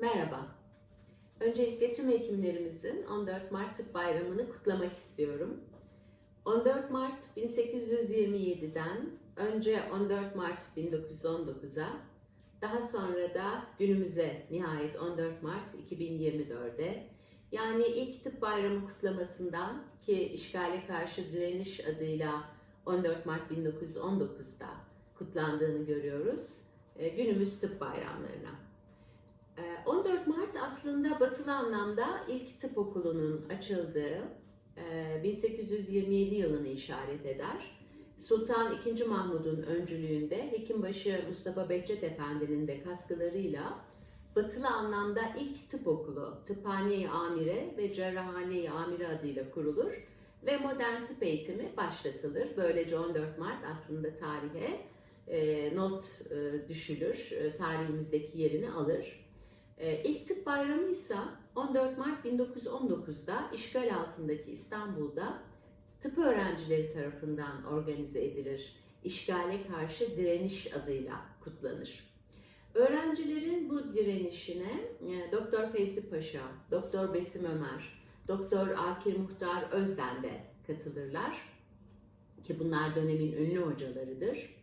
Merhaba. Öncelikle tüm hekimlerimizin 14 Mart Tıp Bayramı'nı kutlamak istiyorum. 14 Mart 1827'den önce 14 Mart 1919'a, daha sonra da günümüze nihayet 14 Mart 2024'e yani ilk tıp bayramı kutlamasından ki işgale karşı direniş adıyla 14 Mart 1919'da kutlandığını görüyoruz. e, Günümüz tıp bayramlarına. Ee, 14 Mart aslında batılı anlamda ilk tıp okulunun açıldığı e, 1827 yılını işaret eder. Sultan II. Mahmud'un öncülüğünde Hekimbaşı Mustafa Behçet Efendi'nin de katkılarıyla batılı anlamda ilk tıp okulu Tıphane-i Amire ve Cerrahane-i Amire adıyla kurulur ve modern tıp eğitimi başlatılır. Böylece 14 Mart aslında tarihe e, not e, düşülür, e, tarihimizdeki yerini alır. E, İlk tıp bayramı ise 14 Mart 1919'da işgal altındaki İstanbul'da tıp öğrencileri tarafından organize edilir. İşgale karşı direniş adıyla kutlanır. Öğrencilerin bu direnişine e, Doktor Fevzi Paşa, Doktor Besim Ömer, Doktor Akir Muhtar Özden de katılırlar. Ki bunlar dönemin ünlü hocalarıdır.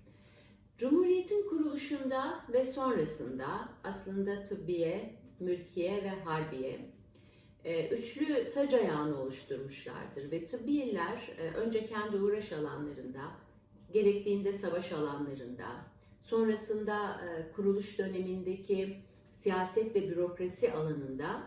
Cumhuriyetin kuruluşunda ve sonrasında aslında tıbbiye, mülkiye ve harbiye e, üçlü sac ayağını oluşturmuşlardır ve tıbbiyeler e, önce kendi uğraş alanlarında, gerektiğinde savaş alanlarında, sonrasında e, kuruluş dönemindeki siyaset ve bürokrasi alanında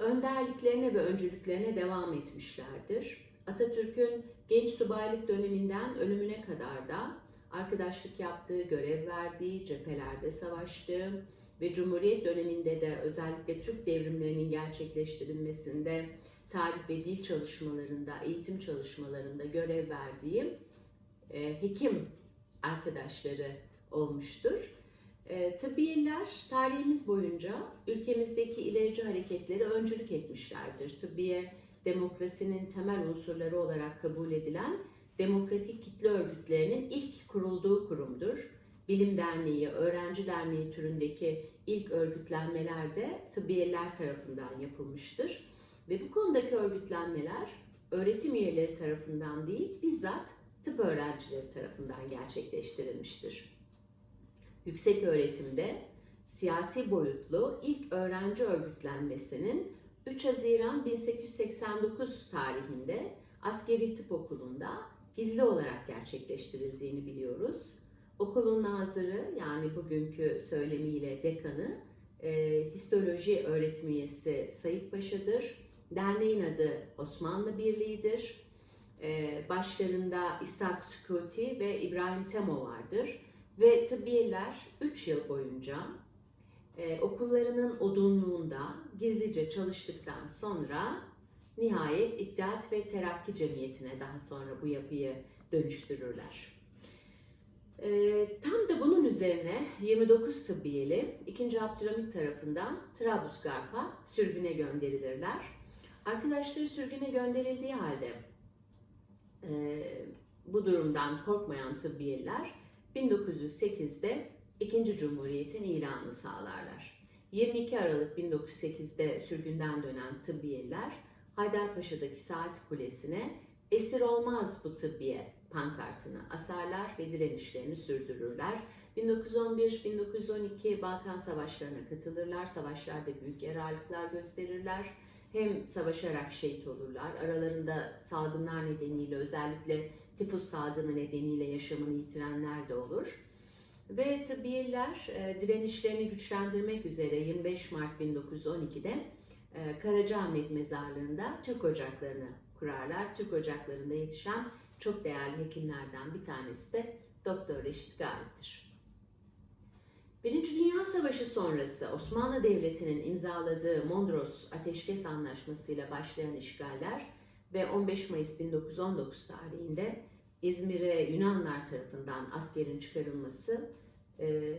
önderliklerine ve öncülüklerine devam etmişlerdir. Atatürk'ün genç subaylık döneminden ölümüne kadar da arkadaşlık yaptığı, görev verdiği, cephelerde savaştığı ve Cumhuriyet döneminde de özellikle Türk devrimlerinin gerçekleştirilmesinde tarih ve dil çalışmalarında, eğitim çalışmalarında görev verdiği e, hekim arkadaşları olmuştur. E, tıbbiyeler tarihimiz boyunca ülkemizdeki ilerici hareketleri öncülük etmişlerdir. Tıbbiye demokrasinin temel unsurları olarak kabul edilen demokratik kitle örgütlerinin ilk kurulduğu kurumdur. Bilim Derneği, Öğrenci Derneği türündeki ilk örgütlenmeler de tıbbiyeler tarafından yapılmıştır. Ve bu konudaki örgütlenmeler öğretim üyeleri tarafından değil, bizzat tıp öğrencileri tarafından gerçekleştirilmiştir. Yüksek öğretimde siyasi boyutlu ilk öğrenci örgütlenmesinin 3 Haziran 1889 tarihinde Askeri Tıp Okulu'nda gizli olarak gerçekleştirildiğini biliyoruz. Okulun nazırı yani bugünkü söylemiyle dekanı e, histoloji öğretim üyesi Sayıp Paşa'dır. Derneğin adı Osmanlı Birliği'dir. E, başlarında İshak Sükuti ve İbrahim Temo vardır. Ve tıbbiyeler 3 yıl boyunca e, okullarının odunluğunda gizlice çalıştıktan sonra nihayet İttihat ve Terakki Cemiyeti'ne daha sonra bu yapıyı dönüştürürler. E, tam da bunun üzerine 29 tıbbiyeli 2. Abdülhamit tarafından Trablusgarp'a sürgüne gönderilirler. Arkadaşları sürgüne gönderildiği halde e, bu durumdan korkmayan tıbbiyeliler 1908'de İkinci Cumhuriyet'in ilanını sağlarlar. 22 Aralık 1908'de sürgünden dönen tıbbiyeliler Haydarpaşa'daki saat kulesine esir olmaz bu tıbbiye pankartını asarlar ve direnişlerini sürdürürler. 1911-1912 Balkan Savaşları'na katılırlar. Savaşlarda büyük yararlıklar gösterirler. Hem savaşarak şehit olurlar. Aralarında salgınlar nedeniyle özellikle tifus salgını nedeniyle yaşamını yitirenler de olur. Ve tıbbiyeler e, direnişlerini güçlendirmek üzere 25 Mart 1912'de e, Karacaahmet Mezarlığı'nda Türk Ocaklarını kurarlar. Türk Ocakları'nda yetişen çok değerli hekimlerden bir tanesi de Doktor Reşit Galip'tir. Birinci Dünya Savaşı sonrası Osmanlı Devleti'nin imzaladığı Mondros Ateşkes Anlaşması ile başlayan işgaller ve 15 Mayıs 1919 tarihinde İzmir'e Yunanlar tarafından askerin çıkarılması e,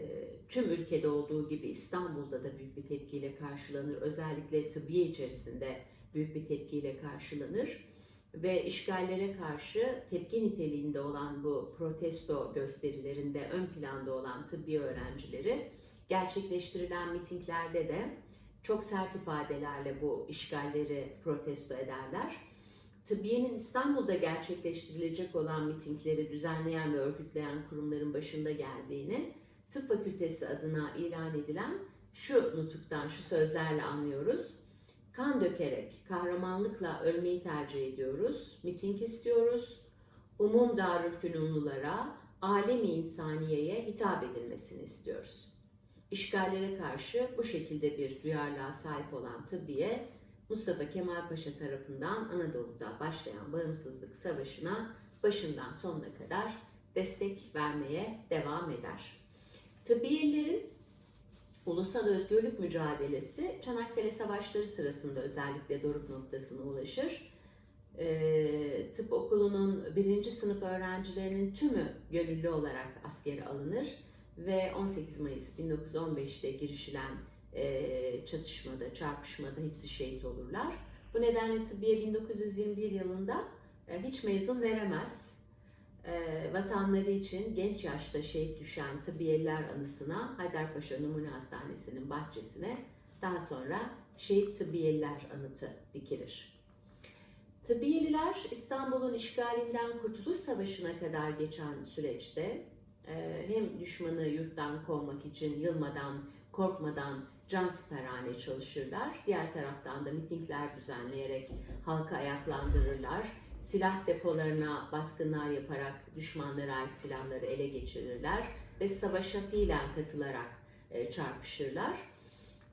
tüm ülkede olduğu gibi İstanbul'da da büyük bir tepkiyle karşılanır. Özellikle tıbbiye içerisinde büyük bir tepkiyle karşılanır. Ve işgallere karşı tepki niteliğinde olan bu protesto gösterilerinde ön planda olan tıbbi öğrencileri gerçekleştirilen mitinglerde de çok sert ifadelerle bu işgalleri protesto ederler. Tıbbiye'nin İstanbul'da gerçekleştirilecek olan mitingleri düzenleyen ve örgütleyen kurumların başında geldiğini tıp fakültesi adına ilan edilen şu nutuktan, şu sözlerle anlıyoruz. Kan dökerek, kahramanlıkla ölmeyi tercih ediyoruz. Miting istiyoruz. Umum darülfünunlulara, alemi insaniyeye hitap edilmesini istiyoruz. İşgallere karşı bu şekilde bir duyarlılığa sahip olan tıbbiye, Mustafa Kemal Paşa tarafından Anadolu'da başlayan bağımsızlık savaşına başından sonuna kadar destek vermeye devam eder. Tıbbiyelilerin ulusal özgürlük mücadelesi Çanakkale Savaşları sırasında özellikle doruk noktasına ulaşır. Ee, tıp okulunun birinci sınıf öğrencilerinin tümü gönüllü olarak askere alınır ve 18 Mayıs 1915'te girişilen e, çatışmada, çarpışmada hepsi şehit olurlar. Bu nedenle tıbbiye 1921 yılında e, hiç mezun veremez. E, vatanları için genç yaşta şehit düşen tıbbiyeliler anısına Haydarpaşa Numune Hastanesi'nin bahçesine daha sonra Şehit Tıbbiyeliler Anıtı dikilir. Tıbbiyeliler İstanbul'un işgalinden Kurtuluş Savaşı'na kadar geçen süreçte e, hem düşmanı yurttan kovmak için yılmadan, korkmadan cansiperhane çalışırlar. Diğer taraftan da mitingler düzenleyerek halka ayaklandırırlar. Silah depolarına baskınlar yaparak düşmanlara ait silahları ele geçirirler ve savaşa fiilen katılarak e, çarpışırlar.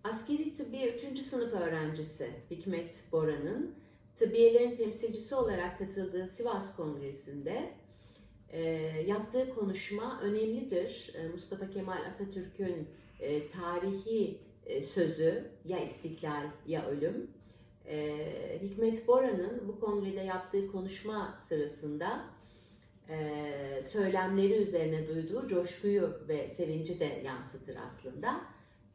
Askeri tıbbiye 3. sınıf öğrencisi Hikmet Bora'nın tıbbiyelerin temsilcisi olarak katıldığı Sivas Kongresi'nde e, yaptığı konuşma önemlidir. E, Mustafa Kemal Atatürk'ün e, tarihi e, sözü ya istiklal ya ölüm. E, Hikmet Bora'nın bu kongrede yaptığı konuşma sırasında e, söylemleri üzerine duyduğu coşkuyu ve sevinci de yansıtır aslında.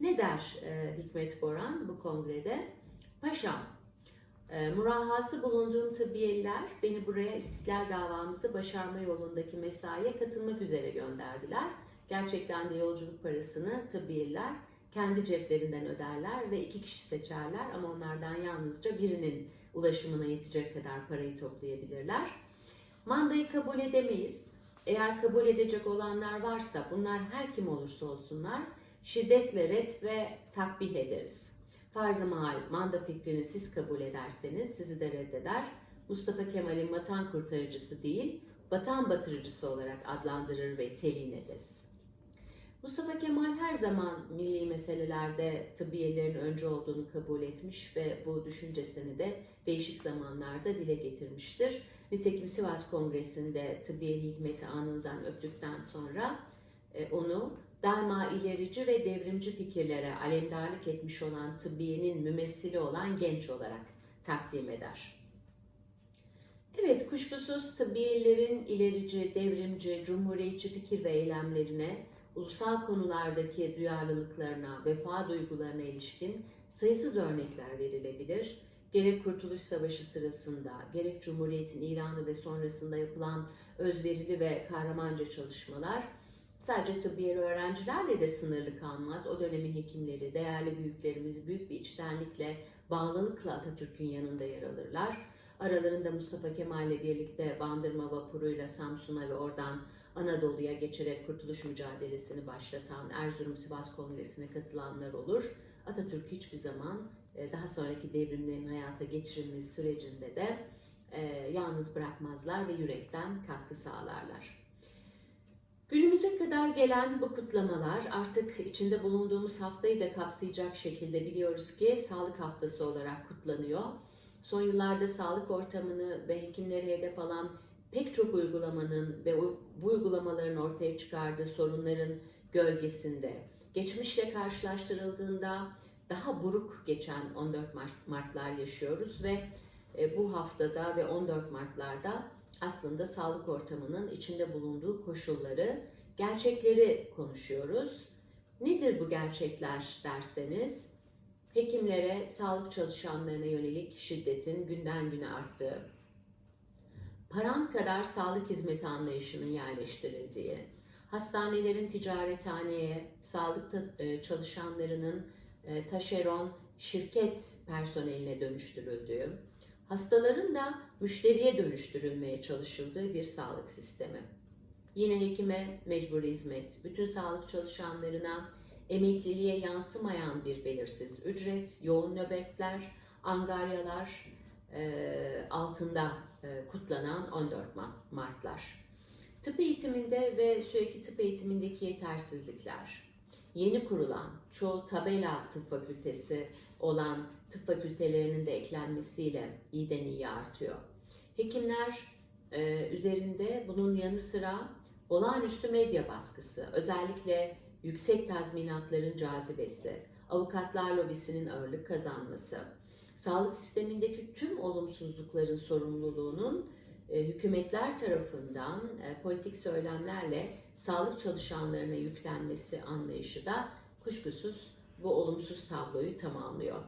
Ne der e, Hikmet Boran bu kongrede? Paşam, e, murahhası bulunduğum tıbbiyeliler beni buraya istiklal davamızı başarma yolundaki mesaiye katılmak üzere gönderdiler. Gerçekten de yolculuk parasını tıbbiyeliler kendi ceplerinden öderler ve iki kişi seçerler ama onlardan yalnızca birinin ulaşımına yetecek kadar parayı toplayabilirler. Mandayı kabul edemeyiz. Eğer kabul edecek olanlar varsa bunlar her kim olursa olsunlar şiddetle ret ve takbih ederiz. Farz-ı mahal manda fikrini siz kabul ederseniz sizi de reddeder. Mustafa Kemal'in vatan kurtarıcısı değil, vatan batırıcısı olarak adlandırır ve telin ederiz. Mustafa Kemal her zaman milli meselelerde tıbbiyelerin önce olduğunu kabul etmiş ve bu düşüncesini de değişik zamanlarda dile getirmiştir. Nitekim Sivas Kongresi'nde tıbbiyeli hikmeti anından öptükten sonra e, onu daima ilerici ve devrimci fikirlere alemdarlık etmiş olan tıbbiyenin mümessili olan genç olarak takdim eder. Evet, kuşkusuz tıbbiyelerin ilerici, devrimci, cumhuriyetçi fikir ve eylemlerine, ulusal konulardaki duyarlılıklarına, vefa duygularına ilişkin sayısız örnekler verilebilir. Gerek Kurtuluş Savaşı sırasında, gerek Cumhuriyet'in ilanı ve sonrasında yapılan özverili ve kahramanca çalışmalar, sadece tıbbiyeli öğrencilerle de sınırlı kalmaz. O dönemin hekimleri, değerli büyüklerimiz büyük bir içtenlikle, bağlılıkla Atatürk'ün yanında yer alırlar. Aralarında Mustafa Kemal ile birlikte Bandırma vapuruyla Samsun'a ve oradan Anadolu'ya geçerek kurtuluş mücadelesini başlatan Erzurum Sivas Kongresi'ne katılanlar olur. Atatürk hiçbir zaman e, daha sonraki devrimlerin hayata geçirilmesi sürecinde de e, yalnız bırakmazlar ve yürekten katkı sağlarlar. Günümüze kadar gelen bu kutlamalar artık içinde bulunduğumuz haftayı da kapsayacak şekilde biliyoruz ki sağlık haftası olarak kutlanıyor. Son yıllarda sağlık ortamını ve hekimleri hedef alan pek çok uygulamanın ve bu uygulamaların ortaya çıkardığı sorunların gölgesinde geçmişle karşılaştırıldığında daha buruk geçen 14 Martlar yaşıyoruz ve e, bu haftada ve 14 Martlarda aslında sağlık ortamının içinde bulunduğu koşulları, gerçekleri konuşuyoruz. Nedir bu gerçekler derseniz, hekimlere, sağlık çalışanlarına yönelik şiddetin günden güne arttığı, paran kadar sağlık hizmeti anlayışının yerleştirildiği, hastanelerin ticarethaneye, sağlık e, çalışanlarının e, taşeron şirket personeline dönüştürüldüğü, hastaların da müşteriye dönüştürülmeye çalışıldığı bir sağlık sistemi. Yine hekime mecburi hizmet, bütün sağlık çalışanlarına emekliliğe yansımayan bir belirsiz ücret, yoğun nöbetler, angaryalar e, altında e, kutlanan 14 Ma- Martlar. Tıp eğitiminde ve sürekli tıp eğitimindeki yetersizlikler, yeni kurulan çoğu tabela tıp fakültesi olan tıp fakültelerinin de eklenmesiyle iyiden iyiye artıyor. Hekimler e, üzerinde bunun yanı sıra olağanüstü medya baskısı, özellikle yüksek tazminatların cazibesi, avukatlar lobisinin ağırlık kazanması, sağlık sistemindeki tüm olumsuzlukların sorumluluğunun e, hükümetler tarafından e, politik söylemlerle sağlık çalışanlarına yüklenmesi anlayışı da kuşkusuz bu olumsuz tabloyu tamamlıyor.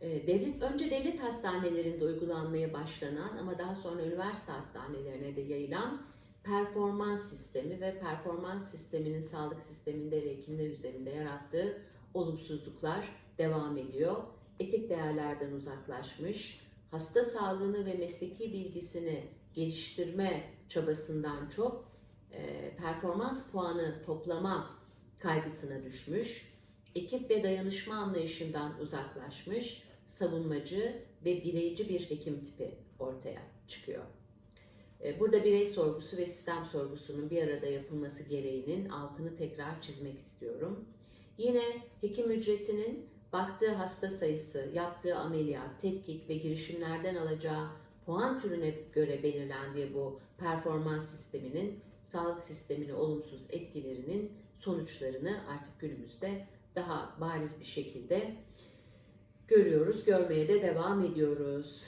E, Devlet önce devlet hastanelerinde uygulanmaya başlanan ama daha sonra üniversite hastanelerine de yayılan performans sistemi ve performans sisteminin sağlık sisteminde ve hekimler üzerinde yarattığı olumsuzluklar devam ediyor. Etik değerlerden uzaklaşmış, hasta sağlığını ve mesleki bilgisini geliştirme çabasından çok e, performans puanı toplama kaygısına düşmüş, ekip ve dayanışma anlayışından uzaklaşmış, savunmacı ve bireyci bir hekim tipi ortaya çıkıyor. E, Burada birey sorgusu ve sistem sorgusunun bir arada yapılması gereğinin altını tekrar çizmek istiyorum. Yine hekim ücretinin baktığı hasta sayısı, yaptığı ameliyat, tetkik ve girişimlerden alacağı puan türüne göre belirlendiği bu performans sisteminin sağlık sistemine olumsuz etkilerinin sonuçlarını artık günümüzde daha bariz bir şekilde görüyoruz, görmeye de devam ediyoruz.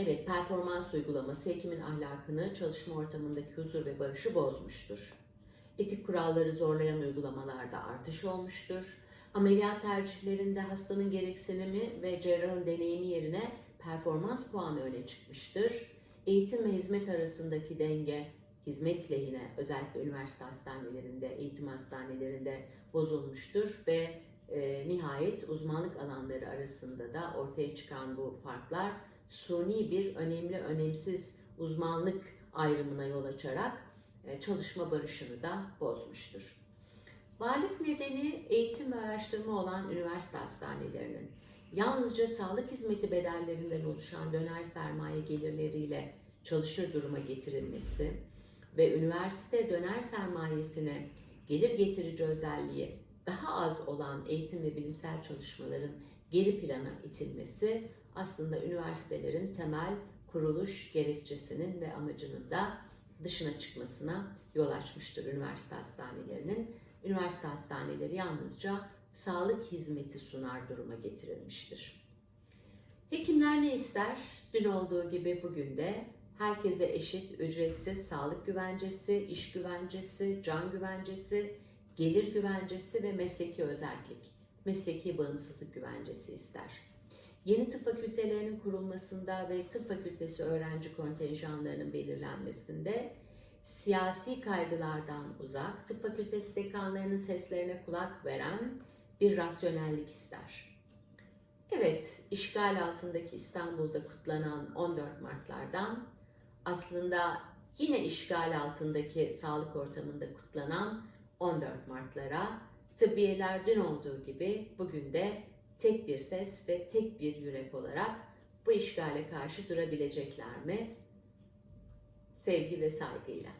Evet, performans uygulaması hekimin ahlakını, çalışma ortamındaki huzur ve barışı bozmuştur. Etik kuralları zorlayan uygulamalarda artış olmuştur. Ameliyat tercihlerinde hastanın gereksinimi ve cerrahın deneyimi yerine performans puanı öne çıkmıştır. Eğitim ve hizmet arasındaki denge hizmet lehine özellikle üniversite hastanelerinde, eğitim hastanelerinde bozulmuştur ve e, nihayet uzmanlık alanları arasında da ortaya çıkan bu farklar suni bir önemli önemsiz uzmanlık ayrımına yol açarak e, çalışma barışını da bozmuştur. Varlık nedeni eğitim ve araştırma olan üniversite hastanelerinin yalnızca sağlık hizmeti bedellerinden oluşan döner sermaye gelirleriyle çalışır duruma getirilmesi ve üniversite döner sermayesine gelir getirici özelliği daha az olan eğitim ve bilimsel çalışmaların geri plana itilmesi aslında üniversitelerin temel kuruluş gerekçesinin ve amacının da dışına çıkmasına yol açmıştır üniversite hastanelerinin. Üniversite hastaneleri yalnızca sağlık hizmeti sunar duruma getirilmiştir. Hekimler ne ister? Dün olduğu gibi bugün de herkese eşit ücretsiz sağlık güvencesi, iş güvencesi, can güvencesi, gelir güvencesi ve mesleki özellik, mesleki bağımsızlık güvencesi ister. Yeni tıp fakültelerinin kurulmasında ve tıp fakültesi öğrenci kontenjanlarının belirlenmesinde siyasi kaygılardan uzak, tıp fakültesi dekanlarının seslerine kulak veren bir rasyonellik ister. Evet, işgal altındaki İstanbul'da kutlanan 14 Mart'lardan aslında yine işgal altındaki sağlık ortamında kutlanan 14 Mart'lara tıbbiyeler dün olduğu gibi bugün de tek bir ses ve tek bir yürek olarak bu işgale karşı durabilecekler mi? Sevgi ve saygıyla.